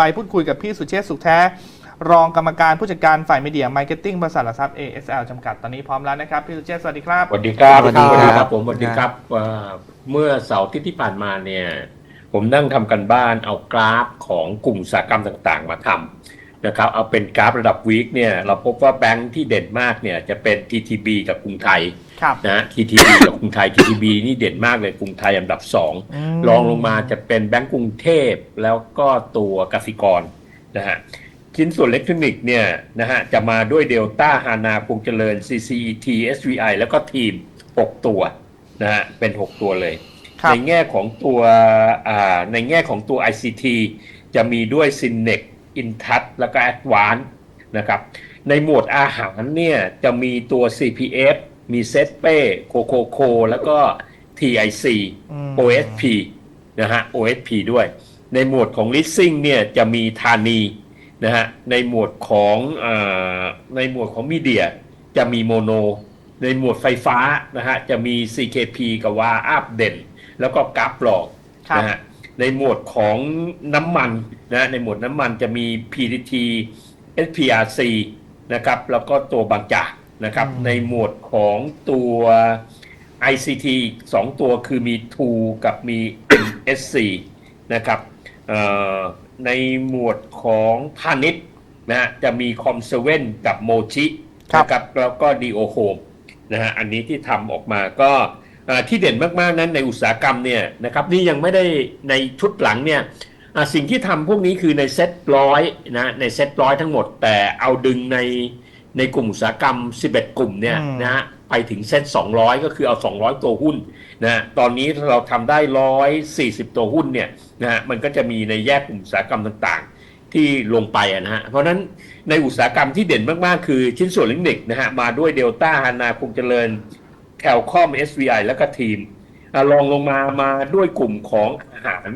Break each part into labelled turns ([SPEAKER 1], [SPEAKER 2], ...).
[SPEAKER 1] ไปพูดคุยกับพี่สุเชษฐ์สุขแท้ รองกรรมการผู้จัดการฝ่ายมีเดียมาร์เก็ตติ้งบริษัทหลักทรัพย์ ASL จำกัดตอนนี้พร้อมแล้วนะครับ พี่สุเชษฐ์สวัสดีครับ
[SPEAKER 2] สวัสดีครับ
[SPEAKER 3] สวัสดีครับ
[SPEAKER 2] ผมสวัสดีครับเอ่อเมื่อเสาร์อาที่ที่ผ่านมาเนี่ย ผมนั่งทำกันบ้านเอากราฟของกลุ่มอุตสาหกรรมต่างๆ มาทำ นะครับเอาเป็นกราฟระดับวีคเนี่ยเราพบว่าแบงค์ที่เด่นมากเนี่ยจะเป็น TTB กับกรุงไทย
[SPEAKER 1] ครับ
[SPEAKER 2] นะ TTB กับกรุงไทย TTB นี่เด่นมากเลยกรุงไทยอันดับสอง
[SPEAKER 1] ม
[SPEAKER 2] รองลงมาจะเป็นแบงก์กรุงเทพแล้วก็ตัวกสิกรนะฮะชิ้นส่วนอิเล็กทรอนิกส์เนี่ยนะฮะจะมาด้วยเดลต้าฮานาคงเจริญ CCET SVI แล้วก็ทีม 6 ตัวนะฮะเป็น 6 ตัวเลย
[SPEAKER 1] ครับ
[SPEAKER 2] ในแง่ของตัวอ่าในแง่ของตัว ICT จะมีด้วย s y n n e x Intouch แล้วก็ Advance นะครับ ในหมวดอาหารเนี่ยจะมีตัว CPF มีเซตเป้โคโคโค แล้วก็ TIC
[SPEAKER 1] อืม
[SPEAKER 2] OSP นะฮะ OSP ด้วย ในหมวดของ leasing เนี่ยจะมีธานีนะฮะ ในหมวดของอาในหมวดของมีเดียจะมีโมโน ในหมวดไฟฟ้านะฮะจะมี CKP กับว่าอัพเด่น แล้วก็กราฟหลอก
[SPEAKER 1] ครับ
[SPEAKER 2] นะฮะ ในหมวดของน้ำมันนะในหมวดน้ำมันจะมี PTT SPRC นะครับแล้วก็ตัวบางจากนะครับในหมวดของตัว ICT สองตัวคือมี2กับมี MSC นะครับเอ่อในหมวดของพาณิชย์นะฮะจะมีคอมเซเว่นกับโมชิ
[SPEAKER 1] ครับ
[SPEAKER 2] นะครับแล้วก็ดีโอโฮมนะฮะอันนี้ที่ทำออกมาก็เอ่อ ที่เด่นมากๆนั้นในอุตสาหกรรมเนี่ยนะครับนี่ยังไม่ได้ในชุดหลังเนี่ยอะสิ่งที่ทำพวกนี้คือในเซ็ตร้อยนะในเซ็ตร้อยทั้งหมด แต่เอาดึงในในกลุ่มอุตสาหกรรม 11 กลุ่มเนี่ย
[SPEAKER 1] อืม
[SPEAKER 2] นะฮะไปถึงเซ็ต200 ก็คือเอา 200 ตัวหุ้นนะฮะตอนนี้เราทำได้ 140 ตัวหุ้นเนี่ยนะฮะมันก็จะมีในแยกกลุ่มอุตสาหกรรมต่างๆ ที่ลงไปอะนะฮะเพราะฉะนั้นในอุตสาหกรรมที่เด่นมากๆ คือชิ้นส่วนเล็กเด็กนะฮะมาด้วยเดลต้าฮานาคงเจริญ แคลคอม SVI แล้วก็ทีมอะลองลงมามาด้วยกลุ่มของอาหาร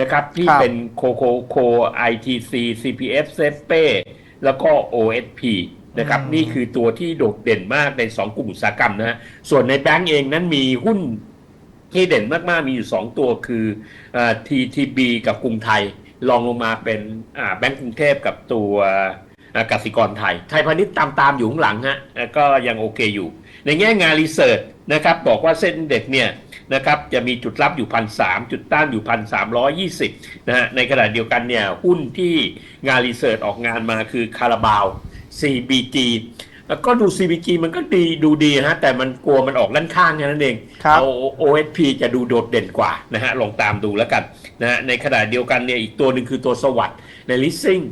[SPEAKER 2] นะครับ ที่
[SPEAKER 1] ครับ
[SPEAKER 2] เป็นโคโคโค ITC CPF s e f e แล้วก็ OSP นะครับ
[SPEAKER 1] อืม
[SPEAKER 2] นี่คือตัวที่โดดเด่นมากใน 2 กลุ่มอุตสาหกรรมนะฮะส่วนในแบงก์เองนั้นมีหุ้นที่เด่นมากๆ มีอยู่ 2 ตัวคืออ่า TTB กับกรุงไทยลองลงมาเป็นอ่าแบงก์กรุงเทพกับตัวอ่ากสิกรไทย ไทยพาณิชย์ตามตามๆอยู่ข้างหลังฮะอ่าก็ยังโอเคอยู่ ในแง่งานรีเสิร์ชนะครับบอกว่าเส้นเด็กเนี่ยนะครับจะมีจุดรับอยู่พันสามจุดต้านอยู่พันสามร้อยยี่สิบนะฮะในขณะเดียวกันเนี่ยหุ้นที่งานรีเสิร์ชออกงานมาคือคาราบาว CBG แล้วก็ดู CBG มันก็ดีดูดีฮะแต่มันกลัวมันออกด้านข้างแค่นั้นเอง
[SPEAKER 1] ครับ
[SPEAKER 2] เอา OSP จะดูโดดเด่นกว่านะฮะลองตามดูแล้วกันนะฮะในขณะเดียวกันเนี่ยอีกตัวหนึ่งคือตัวสวัสด์ใน leasing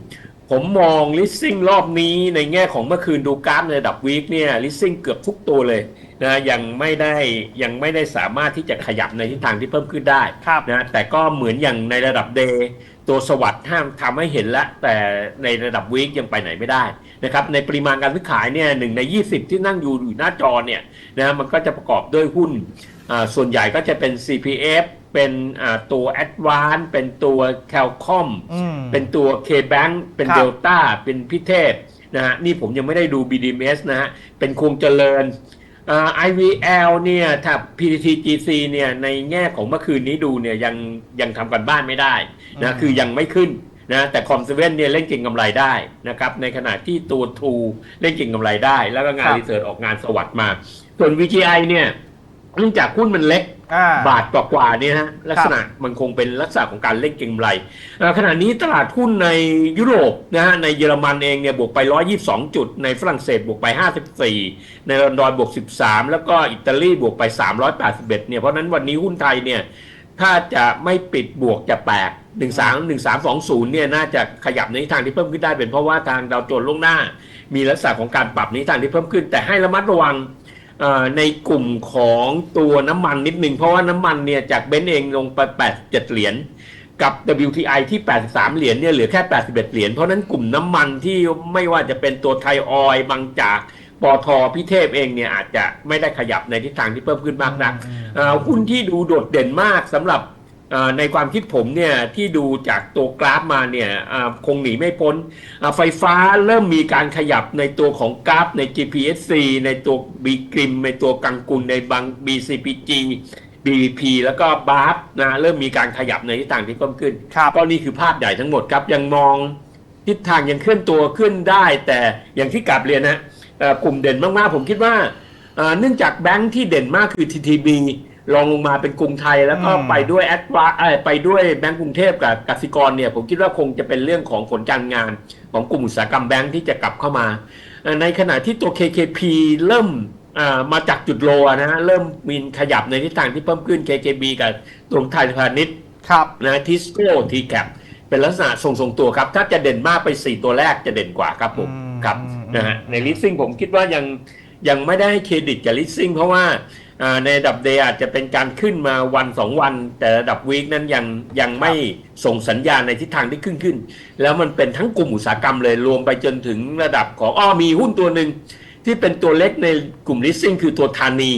[SPEAKER 2] ผมมอง leasing รอบนี้ในแง่ของเมื่อคืนดูกราฟในระดับวีคเนี่ย leasing เกือบทุกตัวเลยนะยังไม่ได้ยังไม่ได้สามารถที่จะขยับในทิศทางที่เพิ่มขึ้นได้
[SPEAKER 1] ครับ
[SPEAKER 2] นะแต่ก็เหมือนอย่างในระดับเดย์ตัวสวัสด์ห้ามทำให้เห็นแล้วแต่ในระดับวีคยังไปไหนไม่ได้นะครับในปริมาณการซื้อขายเนี่ยหนึ่งใน 20 ที่นั่งอยู่อยู่หน้าจอเนี่ยนะมันก็จะประกอบด้วยหุ้นอ่าส่วนใหญ่ก็จะเป็น CPF เป็นอ่าตัว Advance เป็นตัว Calcom
[SPEAKER 1] อืม
[SPEAKER 2] เป็นตัว K-Bank เป็น
[SPEAKER 1] ครับ
[SPEAKER 2] เดลต้าเป็นพิเทพนะฮะนี่ผมยังไม่ได้ดู BDMs นะฮะเป็นคงเจริญอ่า IVL เนี่ยถ้า PTTGC เนี่ยในแง่ของเมื่อคืนนี้ดูเนี่ยยังยังทำกันบ้านไม่ได้
[SPEAKER 1] อื
[SPEAKER 2] นะ
[SPEAKER 1] ม
[SPEAKER 2] คือยังไม่ขึ้นนะแต่คอมเซเว่นเนี่ยเล่นเก่งกำไรได้นะครับในขณะที่ตัวทูเล่นเก่งกำไรได้ แล้วก็งานรีเสิร์ชออกงานสวัสด์มา ส่วน VGI เนี่ยเนื่องจากหุ้นมันเล็ก
[SPEAKER 1] อ่า
[SPEAKER 2] บาทกว่าๆเนี่ยฮะลักษณะมันคงเป็นลักษณะของการเล่นเก็งกำไรเอ่อขณะนี้ตลาดหุ้นในยุโรปนะฮะในเยอรมันเองเนี่ยบวกไป 122 จุด ในฝรั่งเศสบวกไป 54 ในลอนดอนบวก 13 แล้วก็อิตาลีบวกไป 381 เนี่ยเพราะฉะนั้นวันนี้หุ้นไทยเนี่ยถ้าจะไม่ปิดบวกจะแปลก13 1320เนี่ยน่าจะขยับในทิศทางที่เพิ่มขึ้นได้เป็นเพราะว่าทางดาวโจนส์ล่วงหน้า มีลักษณะของการปรับในทิศทางที่เพิ่มขึ้น แต่ให้ระมัดระวังเอ่อ ในกลุ่มของตัวน้ำมันนิดหนึ่งเพราะว่าน้ำมันเนี่ยจากเบนซ์เองลงไป 87 เหรียญกับ WTI ที่ 83 เหรียญเนี่ยเหลือแค่ 81 เหรียญเพราะฉะนั้นกลุ่มน้ำมันที่ไม่ว่าจะเป็นตัวไทยออยล์บางจากปอทอพิเทพเองเนี่ยอาจจะไม่ได้ขยับในทิศทางที่เพิ่มขึ้นมากนักเอ่อหุ้นที่ดูโดดเด่นมากสำหรับเอ่อ ในความคิดผมเนี่ยที่ดูจากตัวกราฟมาเนี่ยอ่าคงหนีไม่พ้นอ่าไฟฟ้าเริ่มมีการขยับในตัวของกราฟใน GPSC ในตัวบีกริมในตัวกังกุลในบาง BCPG BVP แล้วก็บาร์นะเริ่มมีการขยับในทิศทางที่เพิ่มขึ้น
[SPEAKER 1] ครับ
[SPEAKER 2] ก็นี่คือภาพใหญ่ทั้งหมดครับยังมองทิศทางยังเคลื่อนตัวขึ้นได้ แต่อย่างที่กลับเรียนนะเอ่อกลุ่มเด่นมากๆ ผมคิดว่าเอ่อเนื่องจากแบงค์ที่เด่นมากคือ TTB รองลงมาเป็นกรุงไทยแล้วก็
[SPEAKER 1] อืม
[SPEAKER 2] ไปด้วยแอดวาไปด้วยแบงก์กรุงเทพกับกสิกรเนี่ย ผมคิดว่าคงจะเป็นเรื่องของผลการงานของกลุ่มอุตสาหกรรมแบงค์ที่จะกลับเข้ามาเอ่อในขณะที่ตัว KKP เริ่มเอ่อมาจากจุดโลอะนะฮะเริ่มมีขยับในทิศทางที่เพิ่มขึ้น KKB กับตรงไทยพาณิชย์
[SPEAKER 1] ครับ
[SPEAKER 2] นะทิสโก้ทีแคปเป็นลักษณะทรงทรงๆตัวครับ ถ้าจะเด่นมากไป 4 ตัวแรกจะเด่นกว่าครับผม
[SPEAKER 1] อืม
[SPEAKER 2] ครับ
[SPEAKER 1] อืม
[SPEAKER 2] นะฮะในลิสซิ่งผมคิดว่ายัง ยังไม่ได้เครดิตกับลิสซิ่งเพราะว่าอ่าในระดับเดย์อาจจะเป็นการขึ้นมาวัน 2 วัน แต่ระดับวีคนั้นยังยังไม่ส่งสัญญาณในทิศทางที่ขึ้นขึ้น แล้วมันเป็นทั้งกลุ่มอุตสาหกรรมเลยรวมไปจนถึงระดับของอ้อมีหุ้นตัวหนึ่งที่เป็นตัวเล็กในกลุ่มลิสซิ่งคือตัวธานี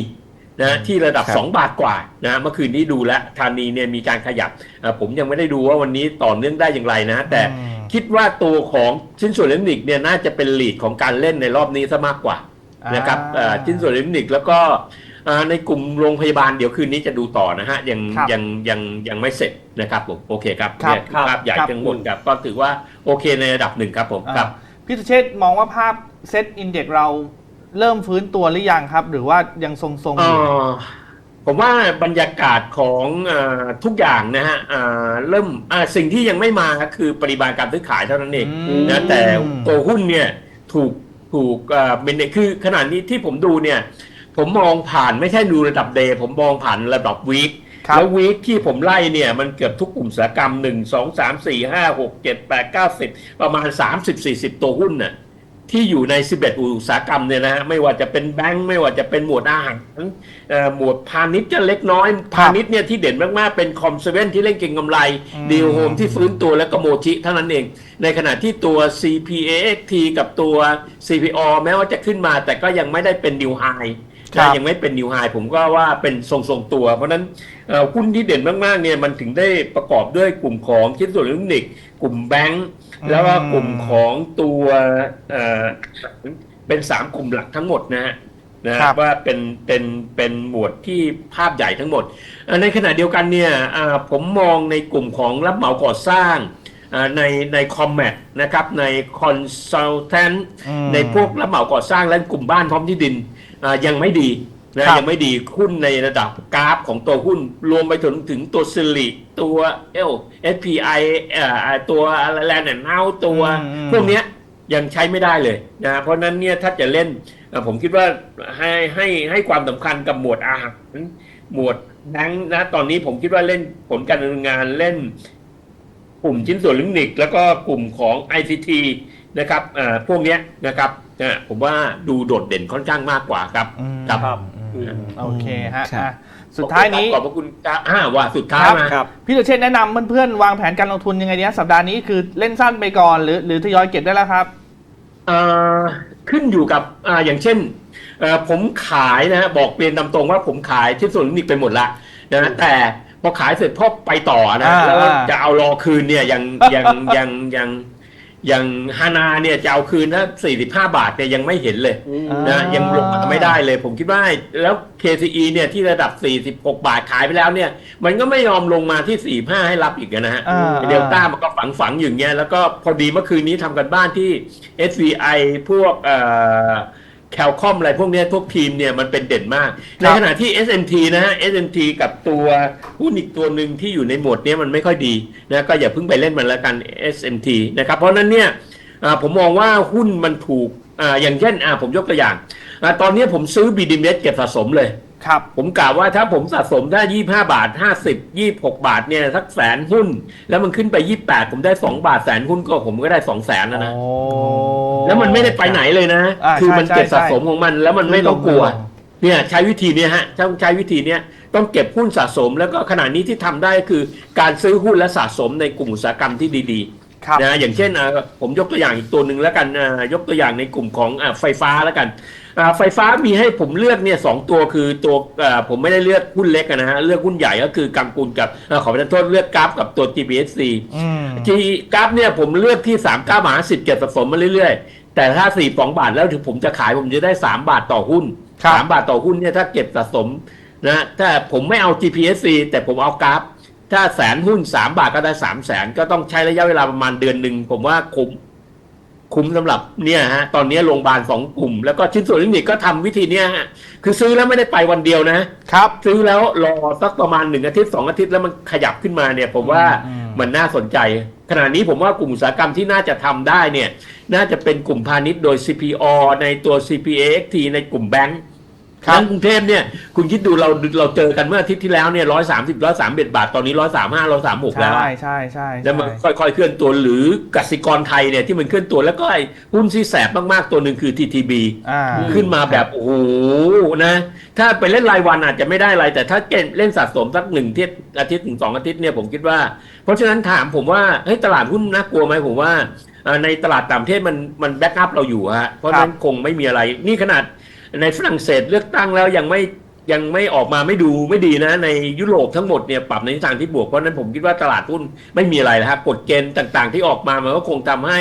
[SPEAKER 2] นะที่ระดับ
[SPEAKER 3] ครับ
[SPEAKER 2] 2บาทกว่านะเมื่อคืนนี้ดูแล้วธานีเนี่ยมีการขยับอ่าผมยังไม่ได้ดูว่าวันนี้ต่อเนื่องได้อย่างไรนะ แต่
[SPEAKER 1] อืม
[SPEAKER 2] คิดว่าตัวของชิ้นส่วนอิเล็กทรอนิกส์เนี่ยน่าจะเป็นลีดของการเล่นในรอบนี้ซะมากกว่า นะครับ
[SPEAKER 1] อ่า
[SPEAKER 2] อ่าชิ้นส่วนอิเล็กทรอนิกส์แล้วก็อ่าในกลุ่มโรงพยาบาลเดี๋ยวคืนนี้จะดูต่อนะฮะยัง
[SPEAKER 1] ครับ
[SPEAKER 2] ยังยังยังไม่เสร็จนะครับผมโอเคครับ
[SPEAKER 1] ครับ
[SPEAKER 2] เนี่ยคือภาพใหญ่
[SPEAKER 1] ครับ
[SPEAKER 2] ทั้งหมดครับก็ถือว่าโอเคในระดับหนึ่งครับผมครับ
[SPEAKER 1] อ่าพี่สุเชษฐ์มองว่าภาพเซตอินเด็กเราเริ่มฟื้นตัวหรือยังครับ หรือว่ายังทรงๆ
[SPEAKER 2] เอ
[SPEAKER 1] อยู่
[SPEAKER 2] อผมว่าบรรยากาศของเออทุกอย่างนะฮะอ่าเริ่มอ่าสิ่งที่ยังไม่มาคือปริมาณการซื้อขายเท่านั้นเอง
[SPEAKER 1] อืม
[SPEAKER 2] นะแต่ตัวหุ้นเนี่ยถูก ถูกเอ่อเป็นคือขนาดนี้ที่ผมดูเนี่ย ผมมองผ่านไม่ใช่ดูระดับเดย์ผมมองผ่านระดับวีค
[SPEAKER 1] ครับ
[SPEAKER 2] แล้ววีคที่ผมไล่เนี่ย มันเกือบทุกกลุ่มอุตสาหกรรมหนึ่งสองสามสี่ห้าหกเจ็ดแปดเก้าสิบประมาณสามสิบสี่สิบตัวหุ้นน่ะ ที่อยู่ใน 11 อุตสาหกรรมเนี่ยนะฮะไม่ว่าจะเป็นแบงก์ไม่ว่าจะเป็นหมวดอาหารเอ่อหมวดพาณิชย์จะเล็กน้อยพาณิชย์เนี่ยที่เด่นมากๆ เป็นคอมเซเว่นที่เล่นเก่งกำไร
[SPEAKER 1] อืม
[SPEAKER 2] ดีลโฮมที่ฟื้นตัวแล้วก็โมชิเท่านั้นเอง ในขณะที่ตัว CPAXT กับตัว CPO แม้ว่าจะขึ้นมาแต่ก็ยังไม่ได้เป็นนิวไฮ
[SPEAKER 1] ครับ
[SPEAKER 2] ยังไม่เป็นนิวไฮผมก็ว่าเป็นทรงๆตัว เพราะฉะนั้นเอ่อหุ้นที่เด่นมากๆเนี่ยมันถึงได้ประกอบด้วยกลุ่มของชิ้นส่วนอิเล็กทรอนิกส์กลุ่มแบงก์
[SPEAKER 1] อืม
[SPEAKER 2] แล้วก็กลุ่มของตัวเอ่อเป็นสามกลุ่มหลักทั้งหมดนะฮะนะครับว่าเป็นเป็นเป็นหมวดที่ภาพใหญ่ทั้งหมดเอ่อในขณะเดียวกันเนี่ยอ่าผมมองในกลุ่มของรับเหมาก่อสร้างอ่าในในคอมแมทนะครับในคอนซัลแทน
[SPEAKER 1] อืม
[SPEAKER 2] ในพวกรับเหมาก่อสร้างและกลุ่มบ้านพร้อมที่ดินอ่า ยังไม่ดีนะครับ ยังไม่ดีหุ้นในระดับกราฟของตัวหุ้นรวมไปถึงถึงตัวซิลิตัวเอล SPI เอ่อตัวอะไรแลนด์เนาตัว
[SPEAKER 1] อืม
[SPEAKER 2] พวกเนี้ยยังใช้ไม่ได้เลยนะเพราะฉะนั้นเนี่ยถ้าจะเล่นเอ่อผมคิดว่าให้ให้ให้ความสำคัญกับหมวดอาหารหมวดแบงค์นะตอนนี้ผมคิดว่าเล่นผลการดำเนินงานเล่น กลุ่มชิ้นส่วนอิเลิกทรอนิกส์แล้วก็กลุ่มของ ICT นะครับอ่าพวกเนี้ยนะครับ นะผมว่าดูโดดเด่นค่อนข้างมากกว่าครับ
[SPEAKER 1] อืม
[SPEAKER 2] ครับ
[SPEAKER 3] ครับ
[SPEAKER 1] อืมโอเคฮะ
[SPEAKER 3] ครับ
[SPEAKER 1] อะสุดท้ายนี้
[SPEAKER 2] ขอบพระคุณครับอ่าว่าสุดท้าย
[SPEAKER 1] ครับ
[SPEAKER 2] มา
[SPEAKER 3] ครับ
[SPEAKER 1] พี่สุเชษฐ์แนะนำเพื่อนๆวางแผนการลงทุนยังไงดีฮะสัปดาห์นี้คือเล่นสั้นไปก่อนหรือหรือทยอยเก็บได้แล้วครับ
[SPEAKER 2] เอ่อขึ้นอยู่กับอ่าอย่างเช่นเอ่อผมขายนะฮะบอกเรียนตามตรงว่าผมขายชิ้นส่วนอิเล็กทรอนิกส์ไปหมดละนะแต่พอขายเสร็จพอไปต่อนะ
[SPEAKER 1] อ่า
[SPEAKER 2] แล้ว
[SPEAKER 1] อ่า
[SPEAKER 2] จะเอารอคืนเนี่ยยังยังยังยัง ยังฮานาเนี่ยจะเอาคืนนะสี่สิบห้าบาทเนี่ยยังไม่เห็นเลย
[SPEAKER 1] อ่า
[SPEAKER 2] นะยังลงมาไม่ได้เลย ผมคิดว่าแล้ว KCE เนี่ยที่ระดับ 46 บาทขายไปแล้วเนี่ย มันก็ไม่ยอมลงมาที่ 45 ให้รับอีกนะฮะ
[SPEAKER 1] อ่า
[SPEAKER 2] เดลต้ามันก็ฝังฝังๆอยู่อย่างเงี้ยแล้วก็พอดีเมื่อคืนนี้ทำกันบ้านที่ SVI พวกเอ่อ แคลคอมอะไรพวกเนี้ยพวกทีมเนี่ยมันเป็นเด่นมาก ในขณะที่ SMT นะฮะ SMT กับตัวหุ้นอีกตัวหนึ่งที่อยู่ในหมวดเนี้ยมันไม่ค่อยดีนะก็อย่าเพิ่งไปเล่นมันแล้วกัน SMT นะครับ เพราะฉะนั้นเนี่ยอ่าผมมองว่าหุ้นมันถูกอ่าอย่างเช่นอ่าผมยกตัวอย่างอ่าตอนนี้ผมซื้อ BDMs เก็บสะสมเลย
[SPEAKER 1] ครับ
[SPEAKER 2] ผมกล่าวว่าถ้าผมสะสมได้ 25 บาท 50 26 บาทเนี่ยสักแสนหุ้น แล้วมันขึ้นไป 28 ผมได้ 2 บาทแสนหุ้นก็ผมก็ได้ 2 แสนแล้วนะ
[SPEAKER 1] โอ้
[SPEAKER 2] แล้วมันไม่ได้ไปไหนเลยนะ
[SPEAKER 1] อ่า
[SPEAKER 2] คือมัน
[SPEAKER 1] ใช่
[SPEAKER 2] เก็บ
[SPEAKER 1] ใช่
[SPEAKER 2] สะสมของมัน แล้วมันไม่ต้องกลัว
[SPEAKER 1] ลง
[SPEAKER 2] เนี่ยใช้วิธีเนี้ยฮะต้องใช้วิธีเนี้ยต้องเก็บหุ้นสะสม แล้วก็ขณะนี้ที่ทำได้คือการซื้อหุ้นและสะสมในกลุ่มอุตสาหกรรมที่ดีๆ
[SPEAKER 1] ครับ
[SPEAKER 2] นะอย่างเช่นเอ่อผมยกตัวอย่างอีกตัวหนึ่งแล้วกันอ่ายกตัวอย่างในกลุ่มของอ่าไฟฟ้าแล้วกันอ่าไฟฟ้ามีให้ผมเลือกเนี่ยสองตัวคือตัวอ่าผมไม่ได้เลือกหุ้นเล็กอะนะฮะเลือกหุ้นใหญ่ก็คือกำกุลกับเอ่อขอประทานโทษเลือกกราฟกับตัว GPSC
[SPEAKER 1] อืม
[SPEAKER 2] จีกราฟเนี่ยผมเลือกที่3ามเก้าบาทสิบเก็บสะสมมาเรื่อยๆ แต่ถ้าสี่สองบาทแล้วถึงผมจะขายผมจะได้3บาทต่อหุ้น
[SPEAKER 1] ครับ
[SPEAKER 2] สามบาทต่อหุ้นเนี่ยถ้าเก็บสะสมนะถ้าผมไม่เอา GPSC แต่ผมเอากราฟ ถ้าแสนหุ้นสามบาทก็ได้สามแสนก็ต้องใช้ระยะเวลาประมาณเดือนหนึ่งผมว่าคุ้มคุ้มสำหรับเนี่ยฮะตอนนี้โรงพยาบาลสองกลุ่ม แล้วก็ชิ้นส่วนเทคนิคก็ทำวิธีเนี้ยฮะคือซื้อแล้วไม่ได้ไปวันเดียวนะ
[SPEAKER 1] ครับ
[SPEAKER 2] ซื้อแล้วรอสักประมาณหนึ่งอาทิตย์สองอาทิตย์แล้วมันขยับขึ้นมาเนี่ย ผมว่า
[SPEAKER 1] อืม
[SPEAKER 2] มันน่าสนใจ ขณะนี้ผมว่ากลุ่มอุตสาหกรรมที่น่าจะทำได้เนี่ย น่าจะเป็นกลุ่มพาณิชย์โดย CPO ในตัว CPAXT ในกลุ่มแบงก์
[SPEAKER 1] ครับ
[SPEAKER 2] ทั้งกรุงเทพเนี่ยคุณคิดดูเราเราเจอกันเมื่ออาทิตย์ที่แล้วเนี่ยร้อยสามสิบร้อยสามเบ็ดบาทตอนนี้ร้อยสามห้าร้อยสามหกแล้ว
[SPEAKER 1] ใช่ใช่ใช่
[SPEAKER 2] แล้วมัน
[SPEAKER 1] ใช่
[SPEAKER 2] ค่อยๆเคลื่อนตัวหรือกสิกรไทยเนี่ยที่มันเคลื่อนตัวแล้วก็ไอ้หุ้นที่แสบมากๆตัวหนึ่งคือ TTB
[SPEAKER 1] อ่า
[SPEAKER 2] ขึ้นมาแบบโอ้โหนะ ถ้าไปเล่นรายวันอาจจะไม่ได้อะไร แต่ถ้าเล่นสะสมสักหนึ่งที่อาทิตย์ถึงสองอาทิตย์เนี่ยผมคิดว่า เพราะฉะนั้นถามผมว่าเฮ้ยตลาดหุ้นน่ากลัวไหมผมว่าเอ่อในตลาดต่างประเทศมันมันแบ็กอัพเราอยู่ฮะเพราะฉะนั้นคงไม่มีอะไรนี่ขนาด ในฝรั่งเศสเลือกตั้งแล้วยังไม่ยังไม่ออกมาไม่ดูไม่ดีนะ ในยุโรปทั้งหมดเนี่ยปรับในทิศทางที่บวกเพราะฉะนั้นผมคิดว่าตลาดหุ้นไม่มีอะไรนะครับกฎเกณฑ์ต่าง ๆ ที่ออกมามันก็คงทำให้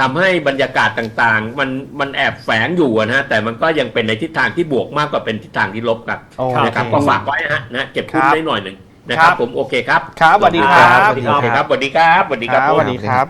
[SPEAKER 2] ทำให้บรรยากาศต่างๆ มันมันแอบแฝงอยู่อะนะฮะแต่มันก็ยังเป็นในทิศทางที่บวกมากกว่าเป็นทิศทางที่ลบครับ
[SPEAKER 1] โอเค
[SPEAKER 2] นะครับก็ฝากไว้นะฮะนะเก็บหุ้น
[SPEAKER 1] ครับ
[SPEAKER 2] ได้หน่อยหนึ่งนะครับ
[SPEAKER 1] ครับ
[SPEAKER 2] ผมโอเคครับ
[SPEAKER 1] ครับสวัสดีครับ
[SPEAKER 2] โอเคครับสวัสดีครับสวัสดีครับสวัสดี
[SPEAKER 1] ค
[SPEAKER 2] ค
[SPEAKER 1] รั
[SPEAKER 2] รั
[SPEAKER 1] บบสวัสดีครับ